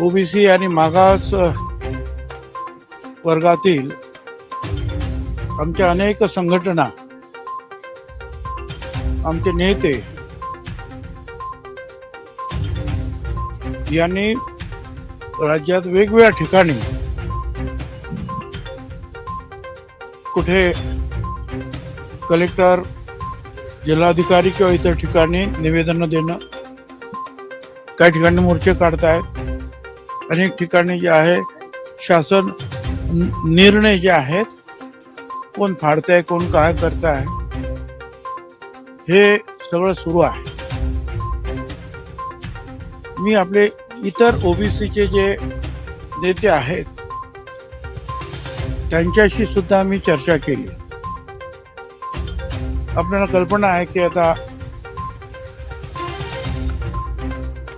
OBC आणि मागास वर्गातील आमच्या अनेक संघटना आमचे नेते यांनी राज्यात वेगवेगळ्या ठिकाणी कुठे कलेक्टर जिल्हाधिकारी किंवा इतर ठिकाणी निवेदन देणं काही ठिकाणी मोर्चे काढतायत. अनेक ठिकाणी जे आहे शासन निर्णय जे आहेत कोण फाडताय कोण काय करताय हे सगळं सुरू आहे. मी आपले इतर ओबीसीचे जे नेते आहेत त्यांच्याशी सुद्धा मी चर्चा केली. आपल्याला कल्पना आहे की आता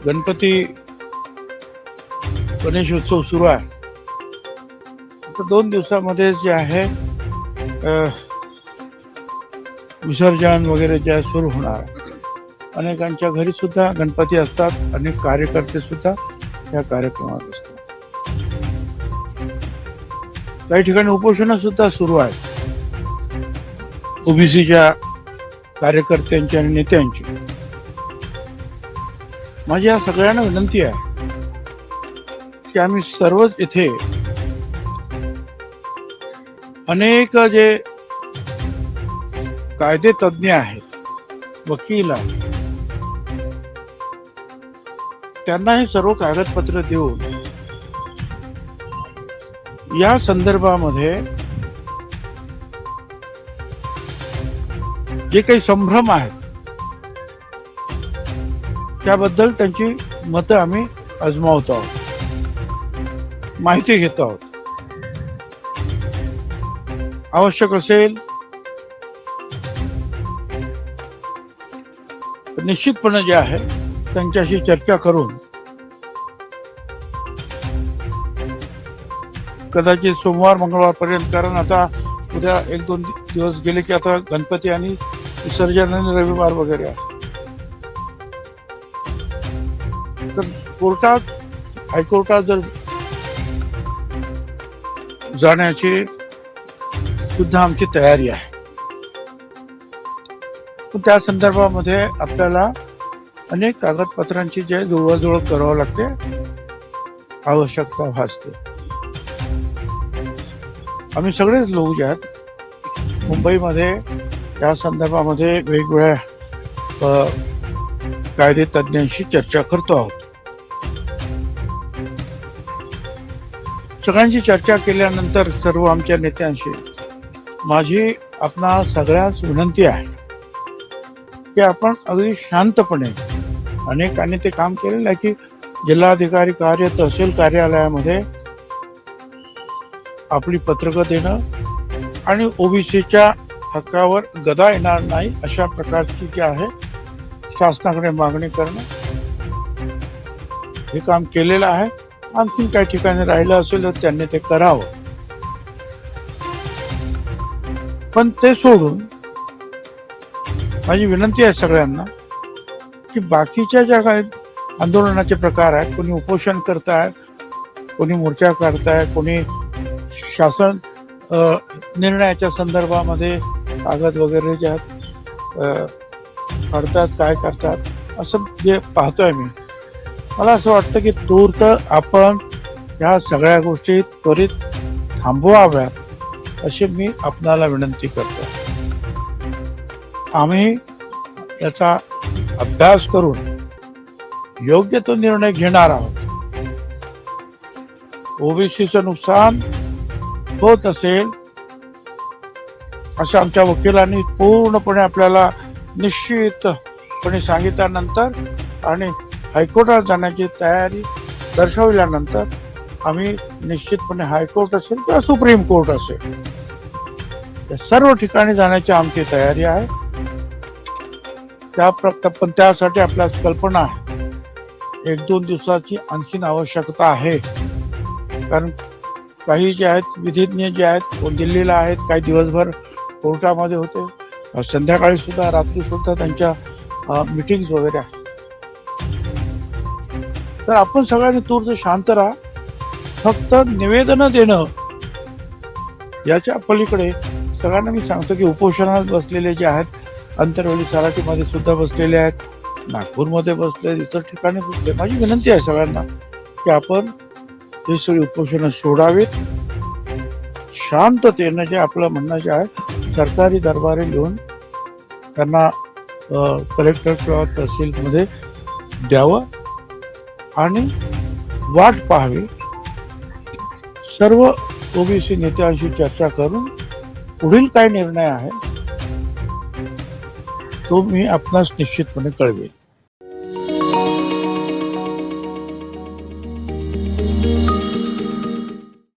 गणपती गणेश उत्सव सुरू आहे. आता दोन दिवसामध्ये जे आहे विसर्जन वगैरे जे आहे सुरू होणार. अनेकांच्या घरी सुद्धा गणपती असतात अनेक कार्यकर्ते सुद्धा या कार्यक्रमात असतात. काही ठिकाणी उपोषण सुद्धा सुरू आहेत. ओबीसीच्या कार्यकर्त्यांची आणि नेत्यांची. माझी या सगळ्यांना विनंती आहे की आम्ही सर्वच इथे अनेक जे कायदे तज्ज्ञ आहेत वकील आहेत त्यांना हे सर्व कागदपत्र देऊन या संदर्भामध्ये जे काही संभ्रम आहेत त्याबद्दल त्यांची मतं आम्ही अजमावतो आहोत. माहिती घेत आहोत. आवश्यक असेल निश्चितपणे जे आहे त्यांच्याशी चर्चा करून कदाचित सोमवार मंगळवारपर्यंत कारण आता उद्या एक दोन दिवस गेले की आता गणपती आणि विसर्जन आणि रविवार वगैरे आहे. तर कोर्टात हायकोर्टात जर जाण्याची सुद्धा आमची तयारी आहे. त्या संदर्भामध्ये आपल्याला अनेक कागदपत्रांची जे जुळवाजुळव करावं लागते आवश्यकता भासते. आम्ही सगळेच लोक जे आहेत मुंबईमध्ये या संदर्भामध्ये वेगवेगळ्या कायदे तज्ज्ञांशी चर्चा करतो आहोत. सगळ्यांशी चर्चा केल्यानंतर सर्व आमच्या नेत्यांशी माझी आपणा सगळ्याच विनंती आहे की आपण अगदी शांतपणे अनेकांनी ते काम केलेलं आहे की जिल्हाधिकारी कार्य तहसील कार्यालयामध्ये आपली पत्रकं देणं आणि ओबीसीच्या हक्कावर गदा येणार नाही अशा प्रकारची जी आहे शासनाकडे मागणी करणं हे काम केलेलं आहे. आणखीन काही ठिकाणी राहिलं असेल तर त्यांनी ते करावं. पण ते सोडून माझी विनंती आहे सगळ्यांना की बाकीच्या ज्या काही आंदोलनाचे प्रकार आहेत कोणी उपोषण करतायत कोणी मोर्चा काढताय कोणी शासन निर्णयाच्या संदर्भामध्ये कागद वगैरे जे आहेत काढतात काय करतात असं जे पाहतोय मी. मला असं वाटतं की तूर्त आपण ह्या सगळ्या गोष्टी त्वरित थांबवाव्यात अशी मी आपणाला विनंती करतो आम्ही याचा अभ्यास करून योग्य तो निर्णय घेणार आहोत. ओबीसीचं नुकसान होत असेल असं आमच्या वकिलांनी पूर्णपणे आपल्याला निश्चितपणे सांगितल्यानंतर आणि हायकोर्टात जाण्याची तयारी दर्शवल्यानंतर आम्ही निश्चितपणे हायकोर्ट असेल किंवा सुप्रीम कोर्ट असेल या सर्व ठिकाणी जाण्याची आमची तयारी आहे. त्या पण त्यासाठी आपल्या कल्पना आहे. एक दोन दिवसाची आणखीन आवश्यकता आहे. कारण काही जे आहेत विधिज्ञ जे आहेत कोण दिल्लीला आहेत काही दिवसभर कोर्टामध्ये होते. संध्याकाळी सुद्धा रात्री सुद्धा त्यांच्या मिटिंग्स वगैरे आहेत. तर आपण सगळ्यांनी तूर्त शांत राहा. फक्त निवेदन देणं. याच्या पलीकडे सगळ्यांना मी सांगतो की उपोषणात बसलेले जे आहेत अंतरवेली सराटीमध्ये सुद्धा बसलेले आहेत नागपूरमध्ये बसले इतर ठिकाणी बसले माझी विनंती आहे सगळ्यांना की आपण हे सगळी उपोषणं सोडावीत. शांततेनं जे आपलं म्हणणं जे आहे सरकारी दरबारी लिहून त्यांना कलेक्टर किंवा तहसीलमध्ये द्यावं. आणि वाट पाहावी. सर्व ओबीसी नेत्यांशी चर्चा करून पुढील काय निर्णय आहे तो मी आपणास निश्चितपणे कळवेन.